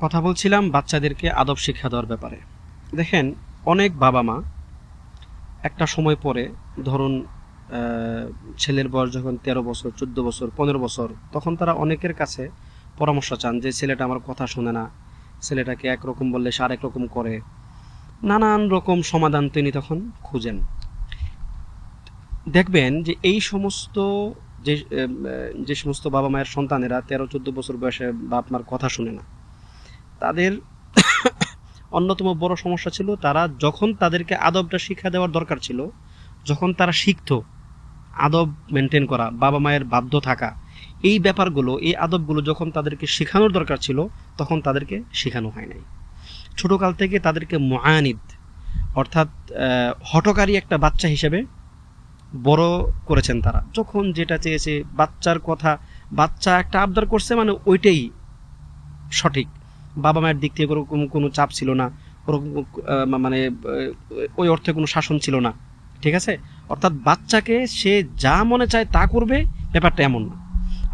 কথা বলছিলাম বাচ্চাদেরকে আদব শিক্ষা দেওয়ার ব্যাপারে। দেখেন, অনেক বাবা মা একটা সময় পরে, ধরুন ছেলের বয়স যখন তেরো বছর, চোদ্দ বছর, পনেরো বছর, তখন তারা অনেকের কাছে পরামর্শ চান যে, ছেলেটা আমার কথা শোনে না। ছেলেটাকে একরকম বললে সে আরেক রকম করে। নানান রকম সমাধান তিনি তখন খুঁজেন। দেখবেন যে, এই সমস্ত যে যে সমস্ত বাবা মায়ের সন্তানেরা তেরো, চোদ্দ বছর বয়সে বাপ মার কথা শুনে না। তাদের অন্যতম বড় সমস্যা ছিল তারা যখন তাদেরকে আদবটা শিক্ষা দেওয়ার দরকার ছিল যখন তারা শিখতো আদব মেনটেন করা বাবা মায়ের বাধ্য থাকা এই ব্যাপারগুলো এই আদবগুলো যখন তাদেরকে শেখানোর দরকার ছিল তখন তাদেরকে শেখানো হয় নাই। ছোটোকাল থেকে তাদেরকে মোয়ানিদ অর্থাৎ আহ, হঠকারী একটা বাচ্চা হিসেবে বড় করেছেন তারা। যখন যেটা চেয়েছে বাচ্চার কথা বাচ্চা একটা আবদার করছে মানে ওইটাই সঠিক। বাবা মায়ের দিক থেকে ওরকম কোনো চাপ ছিল না ওরকম মানে ওই অর্থে কোনো শাসন ছিল না, ঠিক আছে? অর্থাৎ বাচ্চাকে সে যা মনে চায় তা করবে, ব্যাপারটা এমন না।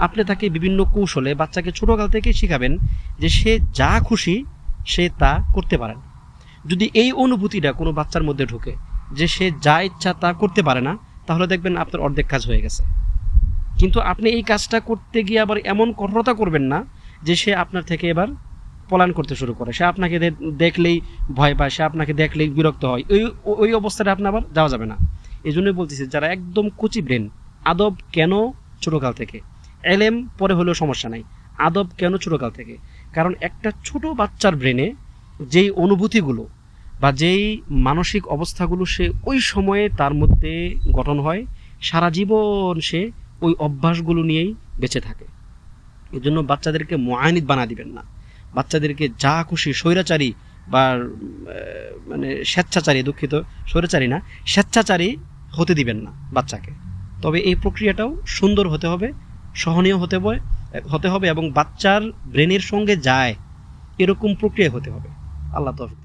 আপনি তাকে বিভিন্ন কৌশলে বাচ্চাকে ছোটোকাল থেকেই শিখাবেন যে সে যা খুশি সে তা করতে পারেন যদি এই অনুভূতিটা কোনো বাচ্চার মধ্যে ঢোকে যে সে যা ইচ্ছা তা করতে পারে না, তাহলে দেখবেন আপনার অর্ধেক কাজ হয়ে গেছে। কিন্তু আপনি এই কাজটা করতে গিয়ে আবার এমন কঠোরতা করবেন না যে সে আপনার থেকে এবার পলায়ন করতে শুরু করে। সে আপনাকে দেখলেই ভয় পায়, সে আপনাকে দেখলেই বিরক্ত হয়। ওই ওই অবস্থাটা আপনি আবার যাওয়া যাবে না। এই জন্যই বলতেছি, যারা একদম কুচি ব্রেন আদব কেন ছোটোকাল থেকে? এলএম পরে হলেও সমস্যা নাই। আদব কেন ছোটোকাল থেকে? কারণ একটা ছোট বাচ্চার ব্রেনে যেই অনুভূতিগুলো বা যেই মানসিক অবস্থাগুলো সে ওই সময়ে তার মধ্যে গঠন হয়, সারা জীবন সে ওই অভ্যাসগুলো নিয়েই বেঁচে থাকে। এই জন্য বাচ্চাদেরকে মোয়ানিত বানা দিবেন না। বাচ্চাদেরকে যা খুশি স্বৈরাচারী বা মানে স্বেচ্ছাচারী, দুঃখিত, স্বৈরাচারী না, স্বেচ্ছাচারী হতে দিবেন না বাচ্চাকে। তবে এই প্রক্রিয়াটাও সুন্দর হতে হবে, সহনীয় হতে হবে হতে হবে এবং বাচ্চার ব্রেনের সঙ্গে যায়, এরকম প্রক্রিয়া হতে হবে। আল্লাহ তৌফিক।